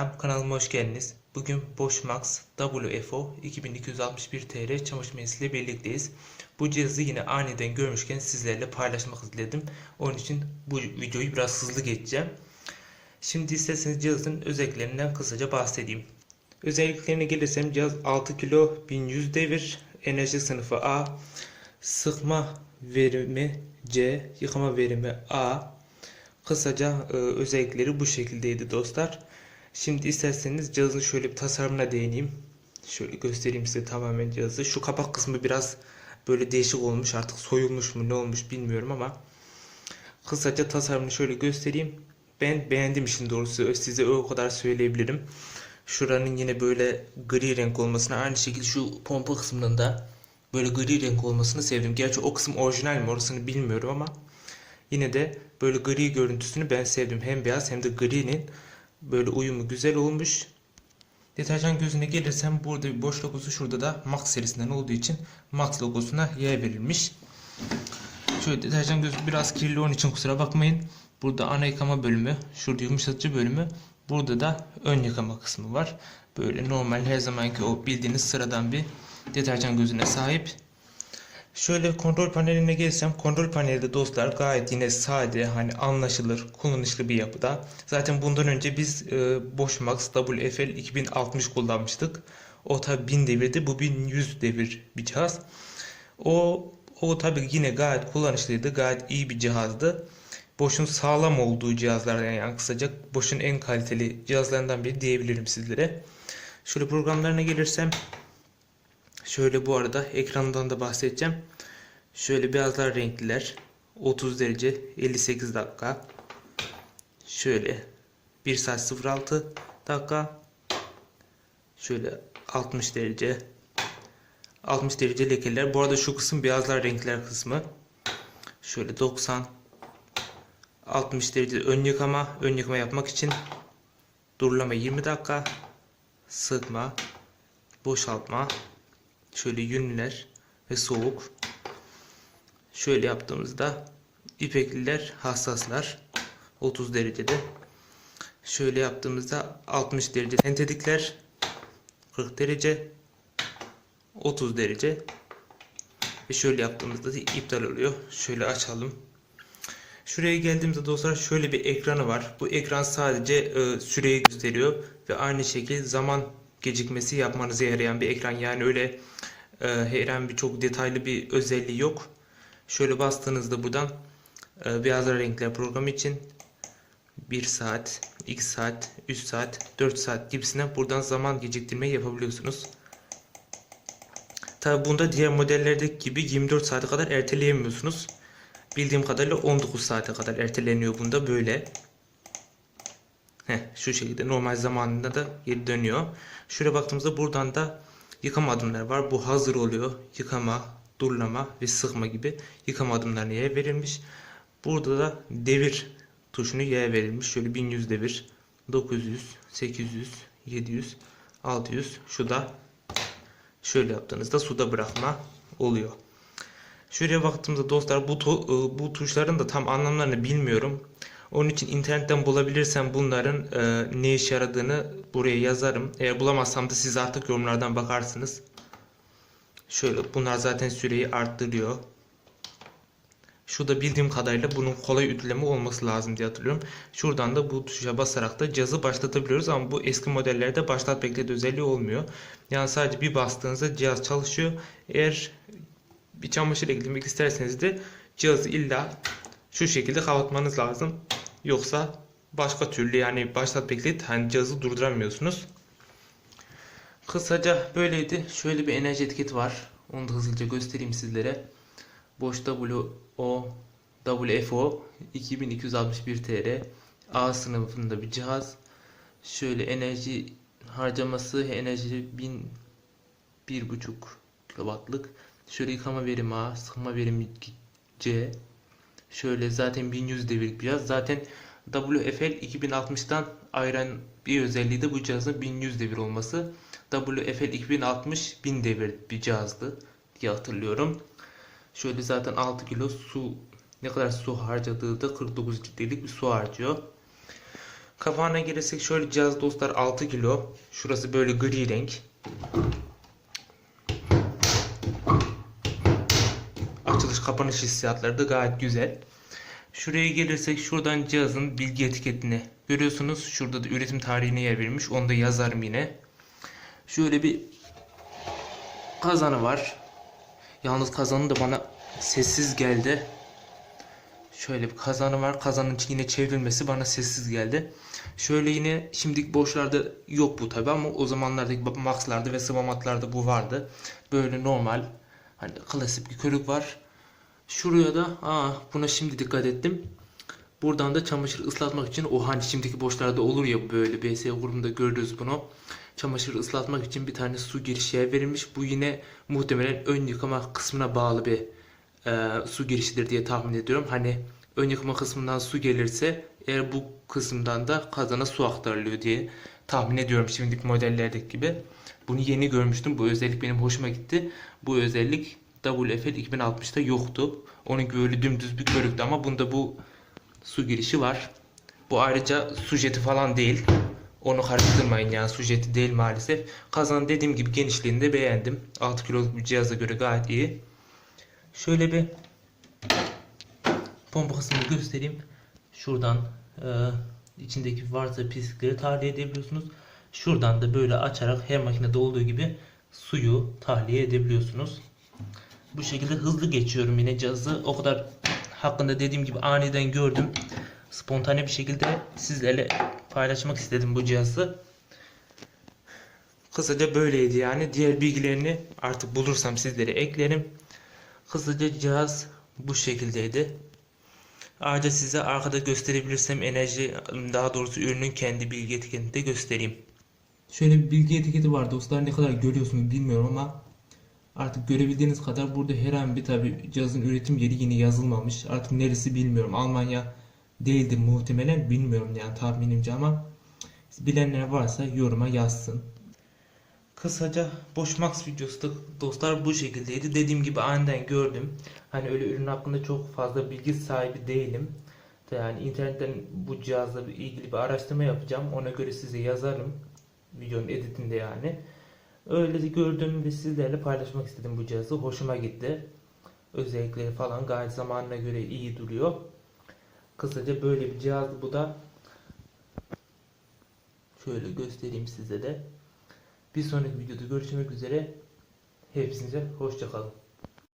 Selam kanalıma hoş geldiniz. Bugün Bosch Max WFO 2261 TR çamaşır makinesiyle birlikteyiz. Bu cihazı yine aniden görmüşken sizlerle paylaşmak istedim. Onun için bu videoyu biraz hızlı geçeceğim. Şimdi isterseniz cihazın özelliklerinden kısaca bahsedeyim. Özelliklerine gelirsem cihaz 6 kilo 1100 devir, enerji sınıfı A, sıkma verimi C, yıkama verimi A, Kısaca e, özellikleri bu şekildeydi dostlar. Şimdi isterseniz cihazın şöyle bir tasarımına değineyim. Şöyle göstereyim size tamamen cihazı. Şu kapak kısmı biraz böyle değişik olmuş. Artık soyulmuş mu ne olmuş bilmiyorum ama kısaca tasarımını şöyle göstereyim. Ben beğendim işin doğrusu. Size o kadar söyleyebilirim. Şuranın yine böyle gri renk olmasına aynı şekilde şu pompa kısmının da böyle gri renk olmasını sevdim. Gerçi o kısım orijinal mi orasını bilmiyorum ama Yine de böyle gri görüntüsünü ben sevdim. Hem beyaz hem de gri'nin böyle uyumu güzel olmuş. Deterjan gözüne gelirsem burada bir boş logosu şurada da Max serisinden olduğu için Max logosuna yer verilmiş. Şöyle deterjan gözü biraz kirli onun için kusura bakmayın. Burada ana yıkama bölümü, şurada yumuşatıcı bölümü, burada da ön yıkama kısmı var. Böyle normal her zamanki o bildiğiniz sıradan bir deterjan gözüne sahip. Şöyle kontrol paneline gelsem kontrol panelde dostlar gayet yine sade hani anlaşılır kullanışlı bir yapıda. Zaten bundan önce biz e, Bosch Max WFL 2060 kullanmıştık. O tabi 1000 devirdi bu 1100 devir bir cihaz. O o tabi yine gayet kullanışlıydı gayet iyi bir cihazdı. Bosch'un sağlam olduğu cihazlardan yani kısaca Bosch'un en kaliteli cihazlarından biri diyebilirim sizlere. Şöyle programlarına gelirsem Şöyle bu arada ekrandan da bahsedeceğim. Şöyle beyazlar renkliler. 30 derece 58 dakika. Şöyle 1 saat 06 dakika. Şöyle 60 derece 60 derece lekeler. Bu arada şu kısım beyazlar renkler kısmı. Şöyle 90 60 derece ön yıkama. Ön yıkama yapmak için durulama 20 dakika. Sıkma. Boşaltma şöyle yünler ve soğuk. Şöyle yaptığımızda ipekliler hassaslar 30 derecede. Şöyle yaptığımızda 60 derece sentetikler 40 derece 30 derece ve şöyle yaptığımızda da iptal oluyor. Şöyle açalım. Şuraya geldiğimizde dostlar şöyle bir ekranı var. Bu ekran sadece e, süreyi gösteriyor ve aynı şekilde zaman gecikmesi yapmanıza yarayan bir ekran. Yani öyle e, herhangi bir çok detaylı bir özelliği yok. Şöyle bastığınızda buradan e, beyaz renkler programı için 1 saat, 2 saat, 3 saat, 4 saat gibisine buradan zaman geciktirme yapabiliyorsunuz. Tabi bunda diğer modellerdeki gibi 24 saate kadar erteleyemiyorsunuz. Bildiğim kadarıyla 19 saate kadar erteleniyor bunda böyle. Heh, şu şekilde normal zamanında da geri dönüyor. Şuraya baktığımızda buradan da yıkama adımları var. Bu hazır oluyor. Yıkama, durlama ve sıkma gibi yıkama adımlarına yer verilmiş. Burada da devir tuşunu yer verilmiş. Şöyle 1100 devir, 900, 800, 700, 600. Şu da şöyle yaptığınızda suda bırakma oluyor. Şuraya baktığımızda dostlar bu, bu tuşların da tam anlamlarını bilmiyorum. Onun için internetten bulabilirsem bunların e, ne işe yaradığını buraya yazarım. Eğer bulamazsam da siz artık yorumlardan bakarsınız. Şöyle bunlar zaten süreyi arttırıyor. Şurada bildiğim kadarıyla bunun kolay ütüleme olması lazım diye hatırlıyorum. Şuradan da bu tuşa basarak da cihazı başlatabiliyoruz ama bu eski modellerde başlat beklet özelliği olmuyor. Yani sadece bir bastığınızda cihaz çalışıyor. Eğer bir çamaşır eklemek isterseniz de cihazı illa şu şekilde kapatmanız lazım. Yoksa başka türlü yani başlat beklet hani cihazı durduramıyorsunuz. Kısaca böyleydi. Şöyle bir enerji etiketi var. Onu da hızlıca göstereyim sizlere. Boş WO WFO 2261 TR A sınıfında bir cihaz. Şöyle enerji harcaması enerji 1000 1.5 kW'lık. Şöyle yıkama verimi A, sıkma verimi C, Şöyle zaten 1100 devirlik bir cihaz. Zaten WFL 2060'dan ayıran bir özelliği de bu cihazın 1100 devir olması. WFL 2060 1000 devir bir cihazdı diye hatırlıyorum. Şöyle zaten 6 kilo su ne kadar su harcadığı da 49 litrelik bir su harcıyor. Kapağına gelirsek şöyle cihaz dostlar 6 kilo. Şurası böyle gri renk. Açılış kapanış hissiyatları da gayet güzel. Şuraya gelirsek şuradan cihazın bilgi etiketini görüyorsunuz. Şurada da üretim tarihine yer verilmiş. Onu da yazarım yine. Şöyle bir kazanı var. Yalnız kazanı da bana sessiz geldi. Şöyle bir kazanı var. Kazanın yine çevrilmesi bana sessiz geldi. Şöyle yine şimdilik boşlarda yok bu tabi ama o zamanlardaki Max'larda ve Swamatt'larda bu vardı. Böyle normal hani klasik bir körük var. Şuraya da aa buna şimdi dikkat ettim. Buradan da çamaşır ıslatmak için o hani şimdiki boşlarda olur ya böyle BS grubunda görürüz bunu. Çamaşır ıslatmak için bir tane su girişi verilmiş. Bu yine muhtemelen ön yıkama kısmına bağlı bir e, su girişidir diye tahmin ediyorum. Hani ön yıkama kısmından su gelirse eğer bu kısımdan da kazana su aktarılıyor diye tahmin ediyorum şimdiki modellerdeki gibi. Bunu yeni görmüştüm. Bu özellik benim hoşuma gitti. Bu özellik WFL 2060'da yoktu. Onun gibi öyle dümdüz bir körüktü ama bunda bu su girişi var. Bu ayrıca sujeti falan değil. Onu karıştırmayın yani sujeti değil maalesef. Kazan dediğim gibi genişliğini de beğendim. 6 kiloluk bir cihaza göre gayet iyi. Şöyle bir pompa kısmını göstereyim. Şuradan e, içindeki varsa pislikleri tahliye edebiliyorsunuz. Şuradan da böyle açarak her makinede olduğu gibi suyu tahliye edebiliyorsunuz. Bu şekilde hızlı geçiyorum yine cihazı. O kadar hakkında dediğim gibi aniden gördüm. Spontane bir şekilde sizlerle paylaşmak istedim bu cihazı. Kısaca böyleydi yani. Diğer bilgilerini artık bulursam sizlere eklerim. Kısaca cihaz bu şekildeydi. Ayrıca size arkada gösterebilirsem enerji daha doğrusu ürünün kendi bilgi etiketini de göstereyim. Şöyle bir bilgi etiketi var dostlar ne kadar görüyorsunuz bilmiyorum ama artık görebildiğiniz kadar burada herhangi bir tabi cihazın üretim yeri yine yazılmamış. Artık neresi bilmiyorum. Almanya değildir muhtemelen bilmiyorum yani tahminimce ama bilenler varsa yoruma yazsın. Kısaca Boş Max videosu da dostlar bu şekildeydi. Dediğim gibi aniden gördüm. Hani öyle ürün hakkında çok fazla bilgi sahibi değilim. Yani internetten bu cihazla ilgili bir araştırma yapacağım. Ona göre size yazarım. Videonun editinde yani. Öyle de gördüm ve sizlerle paylaşmak istedim bu cihazı. Hoşuma gitti. Özellikleri falan gayet zamanına göre iyi duruyor. Kısaca böyle bir cihaz bu da. Şöyle göstereyim size de. Bir sonraki videoda görüşmek üzere. Hepinize hoşçakalın.